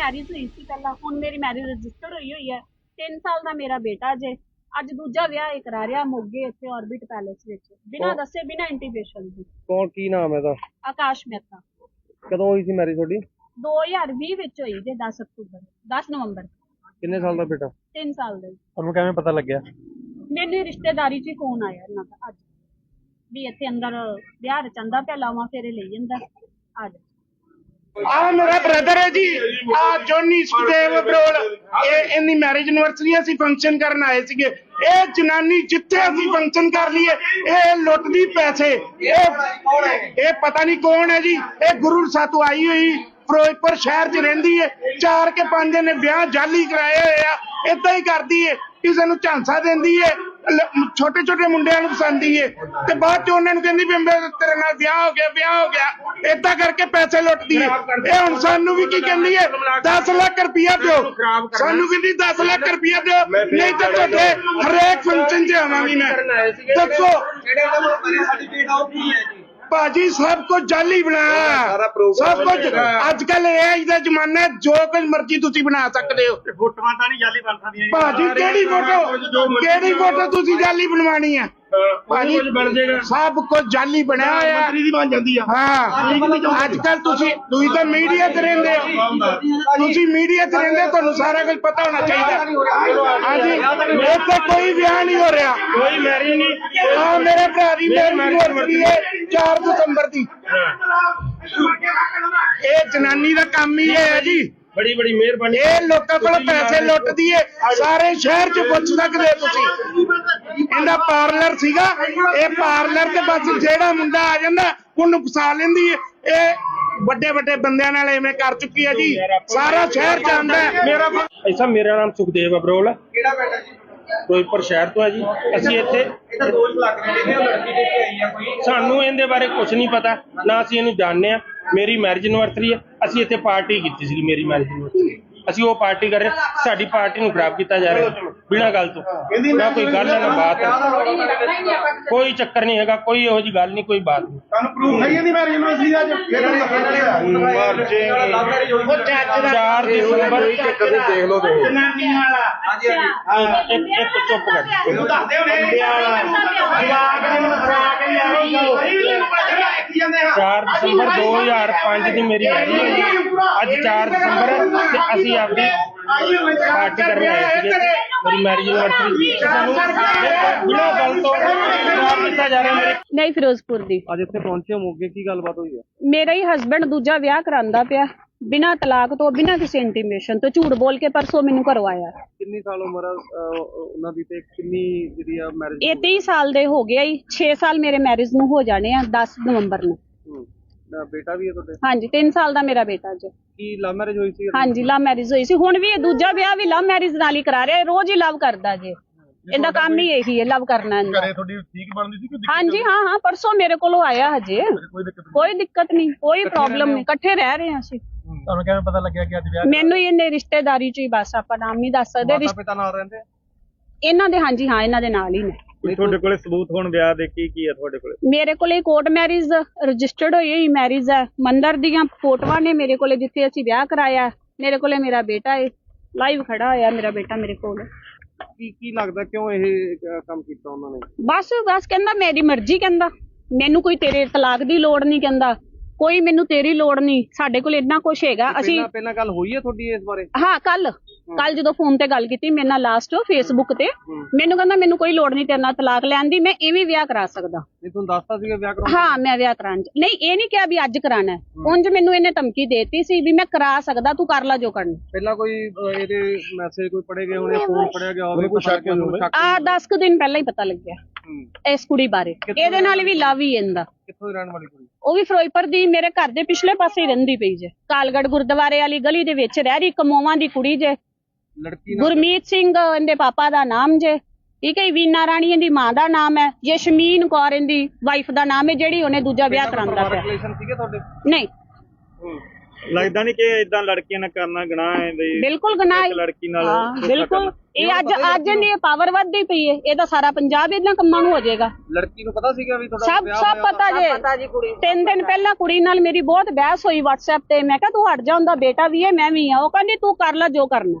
Marriage ਹੋਈ ਸੀ ਪਹਿਲਾਂ ਹੁਣ ਮੇਰੀ ਮੈਰਿਜ ਰਜਿਸਟਰ ਹੋਈ ਹੋਈ ਹੈ 3 ਸਾਲ ਦਾ ਮੇਰਾ ਬੇਟਾ ਜੇ ਅੱਜ ਦੂਜਾ ਵਿਆਹ ਇਹ ਕਰਾ ਰਿਹਾ ਮੋਗੇ ਇੱਥੇ ਆਰਬਿਟ ਪੈਲੇਸ ਵਿੱਚ ਬਿਨਾਂ ਦੱਸੇ ਬਿਨਾਂ ਇੰਟੀਮੇਸ਼ਨ ਦੇ ਕੌਣ ਕੀ ਨਾਮ ਹੈ ਇਹਦਾ? ਆਕਾਸ਼ ਮਹਿਤਾ। ਕਦੋਂ ਹੋਈ ਸੀ ਮੈਰਿਜ ਤੁਹਾਡੀ? 2020 ਵਿੱਚ ਹੋਈ ਜੇ 10 ਅਕਤੂਬਰ 10 ਨਵੰਬਰ। ਕਿੰਨੇ ਸਾਲ ਦਾ ਬੇਟਾ? 3 ਸਾਲ ਦੇ ਤੁਹਾਨੂੰ ਕਿਵੇਂ ਪਤਾ ਲੱਗਿਆ? ਮੈਨੂੰ ਇਹ ਰਿਸ਼ਤੇਦਾਰੀ 'ਚ ਹੀ ਫੋਨ ਆਇਆ ਇਹਨਾਂ ਦਾ ਅੱਜ। ਵੀ ਇੱਥੇ ਅੰਦਰ ਵਿਆਹ ਰਚੰਦਾ ਪਿਆ ਲਾਵਾਂ ਫੇਰੇ ਲਈ ਜਾਂਦਾ ਆ ਜਾ। ਆ ਮੇਰਾ ਬ੍ਰਦਰ ਹੈ ਜੀ। ਆ ਜੋਨੀ ਸੁਦੇਵ ਬਰੋਲ ਇਹ ਇੰਨੀ ਮੈਰਿਜ ਐਨਵਰਸਰੀ ਅਸੀਂ ਫੰਕਸ਼ਨ ਕਰਨ ਆਏ ਸੀਗੇ। ਇਹ ਜਨਾਨੀ ਜਿੱਥੇ ਅਸੀਂ ਫੰਕਸ਼ਨ ਕਰ ਲਈਏ, ਇਹ ਲੁੱਟਦੀ ਪੈਸੇ। ਇਹ ਇਹ ਪਤਾ ਨਹੀਂ ਕੌਣ ਹੈ ਜੀ। ਇਹ ਗੁਰੂ ਸਾਤੋਂ ਆਈ ਹੋਈ ਫਿਰੋਜ਼ਪੁਰ ਸ਼ਹਿਰ 'ਚ ਰਹਿੰਦੀ ਹੈ। ਚਾਰ ਕੇ ਪੰਜ ਨੇ ਵਿਆਹ ਜਾਲੀ ਕਰਾਏ ਹੋਏ ਆ। ਇਦਾਂ ਹੀ ਕਰਦੀ ਹੈ। ਕਿਸੇ ਨੂੰ ਝਾਂਸਾ ਦਿੰਦੀ ਹੈ। ਛੋਟੇ ਛੋਟੇ ਮੁੰਡਿਆਂ ਨੂੰ ਪਸੰਦੀ ਏ। ਤੇ ਬਾਅਦ ਚ ਉਹਨਾਂ ਨੂੰ ਕਹਿੰਦੀ ਵੀ ਮੇਰੇ ਤੇਰੇ ਨਾਲ ਵਿਆਹ ਹੋ ਗਿਆ ਵਿਆਹ ਹੋ ਗਿਆ। ਏਦਾਂ ਕਰਕੇ ਪੈਸੇ ਲੁੱਟਦੀ ਏ। ਇਹ ਹੁਣ ਸਾਨੂੰ ਵੀ ਕੀ ਕਹਿੰਦੀ ਏ? 10 ਲੱਖ ਰੁਪਇਆ ਦਿਓ। ਸਾਨੂੰ ਕਹਿੰਦੀ 10 ਲੱਖ ਰੁਪਇਆ ਦਿਓ। ਨਹੀਂ ਤਾਂ ਤੁਹਾਡੇ ਹਰੇਕ ਫੰਕਸ਼ਨ 'ਚ ਆਵਾਂਗੀ ਮੈਂ। ਦੱਸੋ। ਜਿਹੜੇ ਇਹਨਾਂ ਕੋਲ ਪਰੇ ਸਰਟੀਫਿਕੇਟ ਆ ਉਹ ਕੀ ਹੈ ਜੀ? ਭਾਜੀ ਸਭ ਕੁਝ ਜਾਲੀ ਬਣਾਇਆ ਸਭ ਕੁਝ। ਅੱਜ ਕੱਲ ਇਹ ਦਾ ਜ਼ਮਾਨਾ ਹੈ, ਜੋ ਕੁਝ ਮਰਜ਼ੀ ਤੁਸੀਂ ਬਣਾ ਸਕਦੇ ਹੋ। ਫੋਟੋਆਂ ਤਾਂ ਨਹੀਂ ਜਾਲੀ ਬਣ ਸਕਦੀਆਂ ਜੀ। ਭਾਜੀ ਕਿਹੜੀ ਫੋਟੋ ਕਿਹੜੀ ਫੋਟੋ ਤੁਸੀਂ ਜਾਲੀ ਬਣਵਾਣੀ ਹੈ? ਭਾਜੀ ਸਭ ਕੁਝ ਜਾਲੀ ਬਣਿਆ ਹੋਇਆ। ਹੈ। ਮੰਤਰੀ ਦੀ ਬਣ ਜਾਂਦੀ ਆ। ਹਾਂ। ਅੱਜ ਕੱਲ ਤੁਸੀਂ ਤੁਸੀਂ ਤਾਂ ਮੀਡੀਆ ਤੇ ਰਹਿੰਦੇ ਹੋ। ਤੁਸੀਂ ਮੀਡੀਆ ਤੇ ਰਹਿੰਦੇ ਹੋ, ਤੁਹਾਨੂੰ ਸਾਰਾ ਕੁਝ ਪਤਾ ਹੋਣਾ ਚਾਹੀਦਾ। ਹਾਂਜੀ। ਇੱਥੇ ਕੋਈ ਵਿਆਹ ਨਹੀਂ ਹੋ ਰਿਹਾ। ਕੋਈ ਮੈਰਿਜ ਨਹੀਂ। ਹਾਂ ਮੇਰੇ ਭਰਾ ਦੀ ਮੈਰਿਜ ਹੈ 4 ਦਸੰਬਰ ਦੀ। ਇਹ ਜਨਾਨੀ ਦਾ ਕੰਮ ਹੀ ਇਹ ਹੈ ਜੀ। ਬੜੀ ਬੜੀ ਮਿਹਰਬਾਨੀ। ਇਹ ਲੋਕਾਂ ਕੋਲ ਪੈਸੇ ਲੁੱਟਦੀ ਏ। ਸਾਰੇ ਸ਼ਹਿਰ 'ਚ ਪੁੱਛ ਸਕਦੇ ਤੁਸੀਂ। ਇਹਦਾ ਪਾਰਲਰ ਸੀਗਾ। ਇਹ ਪਾਰਲਰ ਤੇ ਬਸ ਜਿਹੜਾ ਮੁੰਡਾ ਆ ਜਾਂਦਾ ਉਹਨੂੰ ਫਸਾ ਲੈਂਦੀ ਏ। ਇਹ ਵੱਡੇ ਵੱਡੇ ਬੰਦਿਆਂ ਨਾਲ ਐਵੇਂ ਕਰ ਚੁੱਕੀ ਹੈ ਜੀ। ਸਾਰਾ ਸ਼ਹਿਰ ਜਾਣਦਾ ਮੇਰਾ ਐਸਾ ਮੇਰਾ ਨਾਮ ਸੁਖਦੇਵ ਅਬਰੋਲ ਹੈ। ਕਿਹੜਾ ਬੇਟਾ ਜੀ? ਫਿਰੋਜ਼ਪੁਰ ਸ਼ਹਿਰ ਤੋਂ ਹੈ ਜੀ। ਅਸੀਂ ਇੱਥੇ ਇਹ ਤਾਂ ਦੋਸ਼ ਲੱਗ ਰਹੇ ਨੇ ਉਹ ਲੜਕੀ ਦੇ ਕੇ ਆਈ ਆ ਕੋਈ? ਸਾਨੂੰ ਇਹਦੇ ਬਾਰੇ ਕੁਝ ਨਹੀਂ ਪਤਾ। ਨਾ ਅਸੀਂ ਇਹਨੂੰ ਜਾਣਦੇ ਆ ਮੇਰੀ ਮੈਰਿਜ ਐਨਵਰਸਰੀ ਹੈ। ਅਸੀਂ ਇੱਥੇ ਪਾਰਟੀ ਕੀਤੀ ਸੀ ਮੇਰੀ ਮੈਰਿਜ ਐਨਵਰਸਰੀ ਅਸੀਂ ਉਹ ਪਾਰਟੀ ਕਰ ਰਹੇ ਸਾਡੀ ਪਾਰਟੀ ਨੂੰ ਖਰਾਬ ਕੀਤਾ ਜਾ ਰਿਹਾ। ਬਿਨਾਂ ਗੱਲ ਤੋਂ। ਨਾ ਕੋਈ ਗੱਲ ਹੈ, ਨਾ ਬਾਤ ਹੈ। ਕੋਈ ਚੱਕਰ ਨਹੀਂ ਹੈਗਾ ਕੋਈ ਇਹੋ ਜੀ ਗੱਲ ਨਹੀਂ ਕੋਈ ਬਾਤ ਨਹੀਂ। ਤੁਹਾਨੂੰ ਪ੍ਰੂਫ ਹੈ ਇਹਦੀ ਮੈਰਿਜ ਯੂਨੀਵਰਸਿਟੀ ਦਾ ਫਿਰ ਮਰ ਜੇ ਉਹ ਚੱਜ 4 ਦਸੰਬਰ ਦੇਖ ਲਓ ਤੇ ਜਨਾਨੀ ਵਾਲਾ। ਹਾਂਜੀ ਹਾਂਜੀ। ਇੱਕ ਇੱਕ ਚੁੱਪ ਕਰ। ਇਹਨੂੰ ਦੱਸਦੇ ਜਵਾਬ ਨੂੰ ਹੀ। ਆ ਕੀ ਜਾਂਦੇ ਆ। 4 ਦਸੰਬਰ 2005 ਦੀ ਮੇਰੀ ਮੈਰਿਜ ਹੋਈ। ਹੈ। ਅੱਜ 4 ਦਸੰਬਰ ਹੈ ਤੇ ਅਸੀਂ ਆਪਦੀ ਪਾਰਟੀ ਕਰਨ ਆਏ ਸੀਗੇ ਮੇਰੀ ਮੈਰਿਜ ਐਨਵਰਸਰੀ ਸਾਨੂੰ ਬਿਨਾਂ ਗੱਲ ਤੋਂ ਖਰਾਬ ਕੀਤਾ ਜਾ ਰਿਹਾ ਮੇਰੇ। ਨਹੀਂ ਫਿਰੋਜ਼ਪੁਰ ਦੀ। ਅੱਜ ਇੱਥੇ ਪਹੁੰਚੇ ਹੋ ਮੋਗੇ ਕੀ ਗੱਲਬਾਤ ਹੋਈ ਹੈ? ਮੇਰਾ ਹੀ ਹਸਬੰਡ ਦੂਜਾ ਵਿਆਹ ਕਰਾਂਦਾ ਪਿਆ। ਬਿਨਾਂ ਤਲਾਕ ਤੋਂ ਬਿਨਾਂ ਕਿਸੇ ਇੰਟੀਮੇਸ਼ਨ ਤੋਂ ਝੂਠ ਬੋਲ ਕੇ ਪਰਸੋਂ ਮੈਨੂੰ ਕਰਵਾਇਆ ਕਿੰਨੀ ਸਾਲ ਉਮਰ ਆ ਅਹ, ਉਹਨਾਂ ਦੀ ਤੇ ਕਿੰਨੀ ਜਿਹੜੀ ਆ ਮੈਰਿਜ ਇਹ 23 ਸਾਲ ਦੇ ਹੋ ਗਿਆ ਹੀ 6 ਸਾਲ ਮੇਰੇ ਮੈਰਿਜ ਨੂੰ ਹੋ ਜਾਣੇ ਆ 10 ਨਵੰਬਰ ਨੂੰ। ਬੇਟਾ ਵੀ ਹੈ ਤੁਹਾਡੇ? ਹਾਂਜੀ 3 ਸਾਲ ਦਾ ਮੇਰਾ ਬੇਟਾ ਜੀ। ਕੀ ਲਵ ਮੈਰਿਜ ਹੋਈ ਸੀ? ਹਾਂਜੀ ਲਵ ਮੈਰਿਜ ਹੋਈ ਸੀ। ਹੁਣ ਵੀ ਇਹ ਦੂਜਾ ਵਿਆਹ ਵੀ ਲਵ ਮੈਰਿਜ ਨਾਲ ਹੀ ਕਰਾ ਰਿਹਾ। ਇਹ ਰੋਜ਼ ਹੀ ਲਵ ਕਰਦਾ ਜੇ। ਇਹਦਾ ਕੰਮ ਹੀ ਇਹੀ ਹੈ ਲਵ ਕਰਨਾ ਇਹਦਾ। ਤੁਹਾਡੀ ਠੀਕ ਬਣਦੀ ਸੀ ਕਿ ਹਾਂਜੀ ਹਾਂ ਹਾਂ ਪਰਸੋਂ ਮੇਰੇ ਕੋਲੋਂ ਆਇਆ ਹਜੇ। ਕੋਈ ਦਿੱਕਤ ਨਹੀਂ? ਕੋਈ ਪ੍ਰੋਬਲਮ ਨਹੀਂ ਇਕੱਠੇ ਰਹਿ ਰਹੇ ਹਾਂ ਅਸੀਂ। ਤੁਹਾਨੂੰ ਕਿਵੇਂ ਪਤਾ ਲੱਗਿਆ ਕਿ ਅੱਜ ਵਿਆਹ ਮੈਨੂੰ ਹੀ ਇਹਨੇ ਰਿਸ਼ਤੇਦਾਰੀ ਚ ਹੀ ਬਸ ਆਪਾਂ ਨਾਮ ਨਹੀਂ ਦੱਸ ਸਕਦੇ। ਪਿਤਾ ਨਾਲ ਰਹਿੰਦੇ ਇਹਨਾਂ ਦੇ ਹਾਂਜੀ ਹਾਂ ਇਹਨਾਂ ਦੇ ਨਾਲ ਹੀ ਨੇ। ਨਹੀਂ ਤੁਹਾਡੇ ਕੋਲੇ ਸਬੂਤ ਹੁਣ ਵਿਆਹ ਦੇ ਕੀ ਕੀ ਹੈ ਤੁਹਾਡੇ ਕੋਲੇ? ਮੇਰੇ ਕੋਲੇ ਕੋਰਟ ਮੈਰਿਜ ਰਜਿਸਟਰਡ ਹੋਈ ਹੋਈ ਮੈਰਿਜ ਹੈ। ਮੰਦਰ ਦੀਆਂ ਫੋਟੋਆਂ ਨੇ ਮੇਰੇ ਕੋਲੇ ਜਿੱਥੇ ਅਸੀਂ ਵਿਆਹ ਕਰਾਇਆ। ਮੇਰੇ ਕੋਲੇ ਮੇਰਾ ਬੇਟਾ ਹੈ ਲਾਈਵ ਖੜਾ ਹੋਇਆ ਮੇਰਾ ਬੇਟਾ ਮੇਰੇ ਕੋਲ। ਕੀ ਕੀ ਲੱਗਦਾ ਕਿਉਂ ਇਹ ਕੰਮ ਕੀਤਾ ਉਹਨਾਂ ਨੇ? ਬਸ ਬਸ ਕਹਿੰਦਾ ਮੇਰੀ ਮਰਜ਼ੀ ਕਹਿੰਦਾ। ਮੈਨੂੰ ਕੋਈ ਤੇਰੇ ਤਲਾਕ ਦੀ ਲੋੜ ਨਹੀਂ ਕਹਿੰਦਾ। ਕੋਈ ਮੈਨੂੰ ਤੇਰੀ ਲੋੜ ਨਹੀਂ। ਸਾਡੇ ਕੋਲ ਇੰਨਾ ਕੁਝ ਹੈਗਾ ਅਸੀਂ ਪਹਿਲਾਂ ਪਹਿਲਾਂ ਗੱਲ ਹੋਈ ਹੈ ਤੁਹਾਡੀ ਇਸ ਬਾਰੇ? ਹਾਂ ਕੱਲ ਕੱਲ ਜਦੋਂ ਫੋਨ ਤੇ ਗੱਲ ਕੀਤੀ ਮੇਰੇ ਨਾਲ ਲਾਸਟ ਫੇਸਬੁੱਕ ਤੇ ਮੈਨੂੰ ਕਹਿੰਦਾ ਮੈਨੂੰ ਕੋਈ ਲੋੜ ਨਹੀਂ ਤੇਰੇ ਨਾਲ ਤਲਾਕ ਲੈਣ ਦੀ ਮੈਂ ਇਵੇਂ ਵਿਆਹ ਕਰਾ ਸਕਦਾ। ਨਹੀਂ ਤੁਹਾਨੂੰ ਦੱਸਤਾ ਸੀਗਾ ਵਿਆਹ ਕਰਾਉਣਾ ਹਾਂ ਮੈਂ ਵਿਆਹ ਕਰਾਉਣ ਨਹੀਂ ਇਹ ਨਹੀਂ ਕਿਹਾ ਵੀ ਅੱਜ ਕਰਾਣਾ ਉਂਝ ਮੈਨੂੰ ਇਹਨੇ ਧਮਕੀ ਦੇਤੀ ਸੀ ਵੀ ਮੈਂ ਕਰਾ ਸਕਦਾ ਤੂੰ ਕਰ ਲੈ ਜੋ ਕਰਨਾ। ਪਹਿਲਾਂ ਕੋਈ ਇਹਦੇ ਮੈਸੇਜ ਕੋਈ ਪੜੇ ਗਏ ਹੋਣੇ ਫੋਨ ਪੜਿਆ ਗਿਆ ਹੋਵੇ ਕੋਈ ਸ਼ੱਕ ਹੋਵੇ। ਆ 10 ਕੁ ਦਿਨ ਪਹਿਲਾਂ ਹੀ ਪਤਾ ਲੱਗਿਆ। ਇਸ ਕੁੜੀ ਬਾਰੇ। ਇਹਦੇ ਨਾਲ ਵੀ ਲਵ ਹੀ ਇਹਦਾ। ਕਿੱਥੋਂ ਦੀ ਰਹਿਣ ਵਾਲੀ ਕੁੜੀ? ਉਹ ਵੀ ਫਿਰੋਜ਼ਪੁਰ ਦੀ ਮੇਰੇ ਘਰ ਦੇ ਪਿਛਲੇ ਪਾਸੇ ਹੀ ਰਹਿੰਦੀ ਪਈ ਜੇ। ਕਾਲਗੜ ਗੁਰਦੁਆਰੇ ਵਾਲੀ ਗਲੀ ਦੇ ਵਿੱਚ ਰਹਿ ਰਹੀ ਕਮੋਵਾਂ ਦੀ ਕੁੜੀ ਜੇ। ਲੜਕੀ ਨਾਲ ਗੁਰਮੀਤ ਸਿੰਘ ਇਹਦੇ ਪਾਪਾ ਦਾ ਨਾਮ ਜੇ। ਠੀਕ ਹੈ ਜੀ, ਵੀਨਾ ਰਾਣੀ ਇਹਦੀ ਮਾਂ ਦਾ ਨਾਮ ਹੈ। ਯਸ਼ਮੀਨ ਕੌਰ ਇਹਦੀ ਵਾਈਫ ਦਾ ਨਾਮ ਹੈ ਜਿਹੜੀ ਉਹਨੇ ਦੂਜਾ ਵਿਆਹ ਕਰਾਉਂਦਾ ਪਿਆ। ਰਿਲੇਸ਼ਨ ਸੀਗੇ ਤੁਹਾਡੇ? ਨਹੀਂ। ਲੱਗਦਾ ਨਹੀਂ ਕਿ ਇਦਾਂ ਲੜਕੀਆਂ ਨਾਲ ਕਰਨਾ ਗੁਨਾਹ ਹੈ ਬਈ ਬਿਲਕੁਲ ਗਨਾਹ ਇੱਕ ਲੜਕੀ ਨਾਲ ਹਾਂ ਧੋਖਾ ਬਿਲਕੁਲ। ਕਰਨਾ। ਇਹ ਅੱਜ ਅੱਜ ਦੀ ਪਾਵਰ ਵੱਧਦੀ ਪਈ ਹੈ। ਇਹ ਤਾਂ ਸਾਰਾ ਪੰਜਾਬ ਇਹਨਾਂ ਕੰਮਾਂ ਨੂੰ ਹੋ ਜਾਏਗਾ। ਲੜਕੀ ਨੂੰ ਪਤਾ ਸੀਗਾ ਵੀ ਤੁਹਾਡਾ ਸਭ ਵਿਆਹ ਸਭ ਹੋਇਆ ਪਤਾ ਜੇ। ਪਤਾ ਜੀ ਕੁੜੀ ਤਿੰਨ ਦਿਨ ਪਹਿਲਾਂ ਕੁੜੀ ਨਾਲ ਮੇਰੀ ਬਹੁਤ ਬਹਿਸ ਹੋਈ WhatsApp ਤੇ। ਮੈਂ ਕਿਹਾ ਤੂੰ ਹਟ ਜਾ ਉਹਦਾ ਬੇਟਾ ਵੀ ਹੈ ਮੈਂ ਵੀ ਆ ਉਹ ਕਹਿੰਦੀ ਤੂੰ ਕਰ ਲੈ ਜੋ ਕਰਨਾ।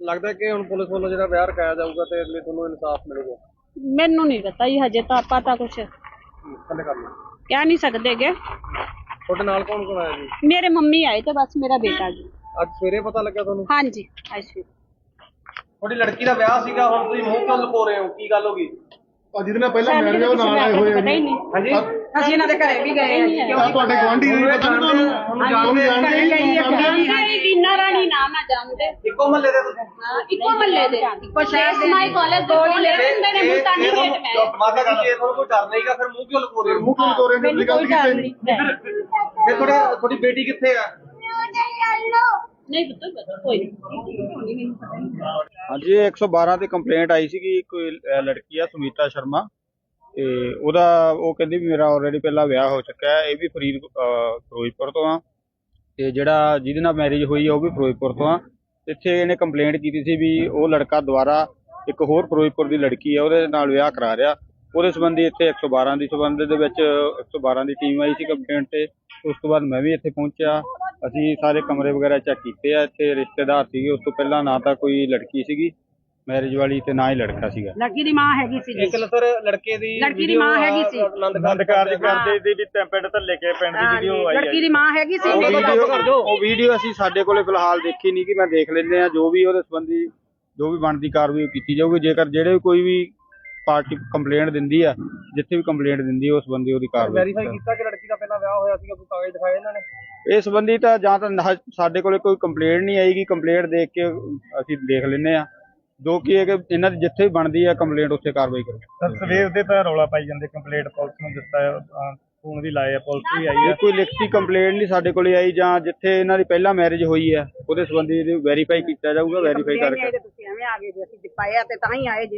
ਲੱਗਦਾ ਕਿ ਹੁਣ ਪੁਲਿਸ ਵੱਲੋਂ ਜਿਹੜਾ ਵਿਆਹ ਰਖਾਇਆ ਜਾਊਗਾ ਤੇ ਅਗਲੇ ਤੁਹਾਨੂੰ ਇਨਸਾਫ ਮਿਲੇਗਾ? ਮੈਨੂੰ ਨਹੀਂ ਪਤਾ ਜੀ ਹਜੇ ਤਾਂ ਆਪਾਂ ਤਾਂ ਕੁਝ ਕਹਿ ਥੱਲੇ ਕਰ ਲਓ। ਨਹੀਂ ਸਕਦੇਗੇ ਤੁਹਾਡੇ ਨਾਲ ਕੌਣ ਕੌਣ ਆਇਆ ਜੀ? ਮੇਰੇ ਮੰਮੀ ਆਏ ਤੇ ਬਸ ਮੇਰਾ ਬੇਟਾ ਜੀ। ਅੱਜ ਸਵੇਰੇ ਪਤਾ ਲੱਗਾ ਤੁਹਾਨੂੰ? ਹਾਂਜੀ ਆਇਸ਼ੂ ਤੁਹਾਡੀ ਲੜਕੀ ਦਾ ਵਿਆਹ ਸੀਗਾ ਹੁਣ ਤੁਸੀਂ ਮੂੰਹ ਕਿਉਂ ਲੁਕੋ ਰਹੇ ਹੋ? ਕੀ ਗੱਲ ਹੋ ਗਈ? ਆ ਜਿਹਦੇ ਨਾਲ ਪਹਿਲਾਂ ਮੈਰਿਜ ਉਹ ਨਾਲ ਆਏ ਹੋਏ ਆ ਪਤਾ ਹੀ ਜੀ। ਨਹੀਂ। ਹਾਂਜੀ। ਅਸੀਂ ਇਹਨਾਂ ਦੇ ਘਰੇ ਵੀ ਗਏ ਆ ਜੀ ਆ ਤੁਹਾਡੇ ਗਵਾਂਢੀ ਨੇ ਪਤਾ ਨਹੀਂ ਤੁਹਾਨੂੰ ਤੁਹਾਨੂੰ ਜਾਣਦੇ ਹੀ ਨਹੀਂ ਮੇਰੀ ਬੀਨਾ ਰਾਣੀ ਨਾਮ ਹੈ ਜਾਣਦੇ। ਇੱਕੋ ਮਹੱਲੇ ਦੇ ਤੁਸੀਂ? ਹਾਂ ਇੱਕੋ ਮੱਲੇ ਦੇ। ਇੱਕੋ ਸ਼ਹਿਰ ਦੇ ਮਾਈ ਕਾਲਜ ਦੇ ਕੋਲ ਲੈ ਹੁੰਦੇ ਨੇ ਮੁਲਤਾਨੀ ਗੇਟ ਮੈਂ। ਮਾਤਾ ਜੀ ਜੇ ਤੁਹਾਨੂੰ ਕੋਈ ਡਰ ਨਹੀਂਗਾ ਫਿਰ ਮੂੰਹ ਕਿਉਂ ਲੁਕੋ ਰਹੇ ਹੋ? ਮੂੰਹ ਕਿਉਂ ਤੋਰੇ ਨੇ ਮੈਨੂੰ ਗੱਲ ਕੋਈ ਡਰ ਕੀਤੀ ਨਹੀਂ। ਫਿਰ ਤੁਹਾਡਾ ਤੁਹਾਡੀ ਬੇਟੀ ਕਿੱਥੇ ਆ? ਨਹੀਂ ਪੁੱਤ ਕੋਈ ਨਹੀਂ। ਹਾਂਜੀ ਇਹ 112 ਤੇ ਕੰਪਲੇਂਟ ਆਈ ਸੀਗੀ ਕੋਈ ਅਹ, ਲੜਕੀ ਆ ਸੁਮੀਤਾ ਸ਼ਰਮਾ। ਤੇ ਉਹਦਾ ਉਹ ਕਹਿੰਦੀ ਵੀ ਮੇਰਾ ਆਲਰੇਡੀ ਪਹਿਲਾਂ ਵਿਆਹ ਹੋ ਚੁੱਕਾ ਹੈ ਇਹ ਵੀ ਫਰੀਦ ਅਹ, ਫਿਰੋਜ਼ਪੁਰ ਤੋਂ ਆ। ਤੇ ਜਿਹੜਾ ਜਿਹਦੇ ਨਾਲ ਮੈਰਿਜ ਹੋਈ ਆ ਉਹ ਵੀ ਫਿਰੋਜ਼ਪੁਰ ਤੋਂ ਆ। ਇੱਥੇ ਇਹਨੇ ਕੰਪਲੇਂਟ ਕੀਤੀ ਸੀ ਵੀ ਉਹ ਲੜਕਾ ਦੁਬਾਰਾ ਇੱਕ ਹੋਰ ਫਿਰੋਜ਼ਪੁਰ ਦੀ ਲੜਕੀ ਆ ਉਹਦੇ ਨਾਲ ਵਿਆਹ ਕਰਾ ਰਿਹਾ। ਉਹਦੇ ਸੰਬੰਧੀ ਇੱਥੇ 112 ਦੀ ਸੰਬੰਧ ਦੇ ਵਿੱਚ 112 ਦੀ ਟੀਮ ਆਈ ਸੀ ਕੰਪਲੇਂਟ ਤੇ। ਉਸ ਤੋਂ ਬਾਅਦ ਮੈਂ ਵੀ ਇੱਥੇ ਪਹੁੰਚਿਆ। ਅਸੀਂ ਸਾਰੇ ਕਮਰੇ ਵਗੈਰਾ ਚੈੱਕ ਕੀਤੇ ਆ ਇੱਥੇ ਰਿਸ਼ਤੇਦਾਰ ਸੀਗੇ ਉਸ ਤੋਂ ਪਹਿਲਾਂ ਨਾ ਤਾਂ ਕੋਈ ਲੜਕੀ ਸੀਗੀ ਮੈਰਿਜ ਵਾਲੀ ਤੇ ਨਾ ਹੀ ਲੜਕਾ ਸੀਗਾ। ਲੜਕੀ ਦੀ ਮਾਂ ਹੈਗੀ ਸੀ ਇੱਕ ਸਰ ਲੜਕੇ ਦੀ ਲੜਕੀ ਦੀ ਮਾਂ ਹੈਗੀ ਸੀ। ਆਨੰਦ ਕਾਰਜ ਕਰਦੇ ਦੀ ਵੀ ਤੇ ਪਿੰਡ ਧੱਲੇ ਕੇ ਪਿੰਡ ਦੀ ਵੀਡੀਓ ਆਈ ਲੜਕੀ ਦੀ ਮਾਂ ਹੈਗੀ ਸੀ ਉਹ ਵੀਡੀਓ ਕਰ ਦਿਓ। ਉਹ ਵੀਡੀਓ ਅਸੀਂ ਸਾਡੇ ਕੋਲੇ ਫਿਲਹਾਲ ਦੇਖੀ ਨਹੀਂ ਕਿ ਮੈਂ ਦੇਖ ਲੈਂਦੇ ਆ ਜੋ ਵੀ ਉਹਦੇ ਸੰਬੰਧੀ ਜੋ ਵੀ ਬਣਦੀ ਕਾਰਵਾਈ ਉਹ ਕੀਤੀ ਜਾਊਗੀ। ਜੇਕਰ ਜਿਹੜੇ ਵੀ ਕੋਈ ਵੀ ਪਾਰਟੀ ਕੰਪਲੇਂਟ ਦਿੰਦੀ ਆ ਜਿੱਥੇ ਵੀ ਕੰਪਲੇਂਟ ਦਿੰਦੀ ਆ ਉਸ ਸੰਬੰਧੀ ਉਹਦੀ ਕਾਰਵਾਈ ਵੈਰੀਫਾਈ ਕੀਤੀ ਕਿ ਲੜਕੀ ਦਾ ਪਹਿਲਾਂ ਵਿਆਹ ਹੋਇਆ ਸੀਗਾ ਕੋਈ ਕਾਗਜ਼ ਦਿਖਾਏ ਇਹਨਾਂ ਨੇ। ਇਸ ਸੰਬੰਧੀ ਤਾਂ ਜਾਂ ਤਾਂ ਨਾ- ਸਾਡੇ ਕੋਲੇ ਕੋਈ ਕੰਪਲੇਂਟ ਨਹੀਂ ਆਏਗੀ ਕੰਪਲੇਂਟ ਦੇਖ ਕੇ ਅਸੀਂ ਦੇਖ ਲੈਂਦੇ ਆ। ਜੋ ਕਿ ਇਹ ਕਿ ਇਹਨਾਂ ਦੀ ਜਿੱਥੇ ਵੀ ਬਣਦੀ ਆ ਕੰਪਲੇਂਟ ਉੱਥੇ ਕਾਰਵਾਈ ਕਰੋ। ਸਵੇਰ ਦੇ ਤਾਂ ਰੌਲਾ ਪਾਈ ਜਾਂਦੇ ਕੰਪਲੀਟ ਪੁਲਿਸ ਨੂੰ ਦਿੱਤਾ ਹੈ ਫੋਨ ਵੀ ਲਾਏ ਆ ਪੁਲਿਸ ਵੀ ਆਈ ਹੈ। ਕੋਈ ਲਿਖਤੀ ਕੰਪਲੇਂਟ ਨਹੀਂ ਸਾਡੇ ਕੋਲੇ ਆਈ ਜਾਂ ਜਿੱਥੇ ਇਹਨਾਂ ਦੀ ਪਹਿਲਾਂ ਮੈਰਿਜ ਹੋਈ ਹੈ ਉਹਦੇ ਸੰਬੰਧੀ ਵੈਰੀਫਾਈ ਕੀਤਾ ਜਾਊਗਾ ਵੈਰੀਫਾਈ ਕਰਕੇ। ਤੁਸੀਂ ਐਵੇਂ ਆ ਗਏ ਜੀ ਅਸੀਂ ਪਾਇਆ ਤੇ ਤਾਂ ਹੀ ਆਏ ਜੀ।